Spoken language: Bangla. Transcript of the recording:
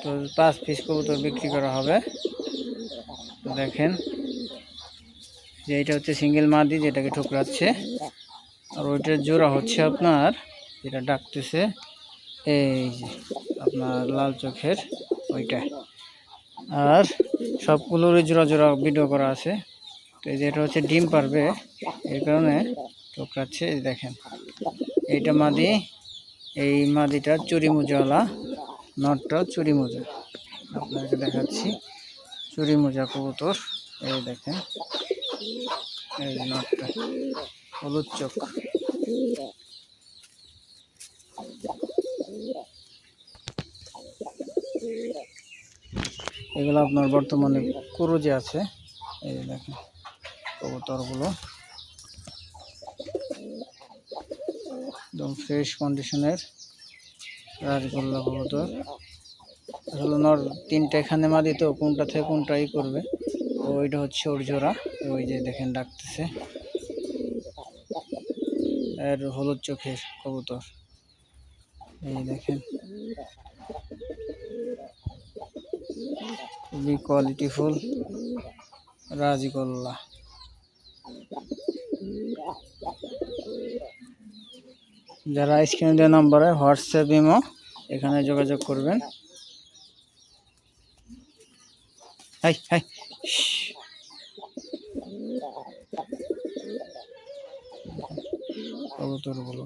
তো পাঁচ পিস কবুতর বিক্রি করা হবে। দেখেন, যে এটা হচ্ছে সিঙ্গেল মাদি, যেটাকে ঠুকরাচ্ছে। আর ওইটার জোড়া হচ্ছে আপনার, যেটা ডাকতেছে, এই যে আপনার লাল চোখের ওইটা। আর সবগুলোরই জোড়া জোড়া ভিডিও করা আছে। তো এই যে এটা হচ্ছে ডিম পারবে এই কারণে ঠোকরাচ্ছে দেখেন। এইটা মাদি, এই মাদিটা চুরি মোজাওয়ালা নটটা চুরি মোজা। আপনাকে দেখাচ্ছি। চুরি মোজা কবুতর। এই দেখেন। এই নটটা। হলুদ চোখ। এগুলো আপনার বর্তমানে কুরুজে আছে। এই দেখেন কবুতরগুলো। একদম ফ্রেশ কন্ডিশনের রাজগোল্লা কবুতর আসলে নর তিনটা এখানে মাদি তো, কোনটা থেকে কোনটাই করবে। তো ওইটা হচ্ছে ওর জোড়া, ওই যে দেখেন ডাকতেছে। আর হলুদ চোখের কবুতর। এই দেখেন। খুবই কোয়ালিটিফুল রাজগোল্লা। যারা স্ক্রিনে দেওয়া নম্বরে হোয়াটসঅ্যাপ, ইমো এখানে যোগাযোগ করবেন। Hi hi. কবুতরগুলো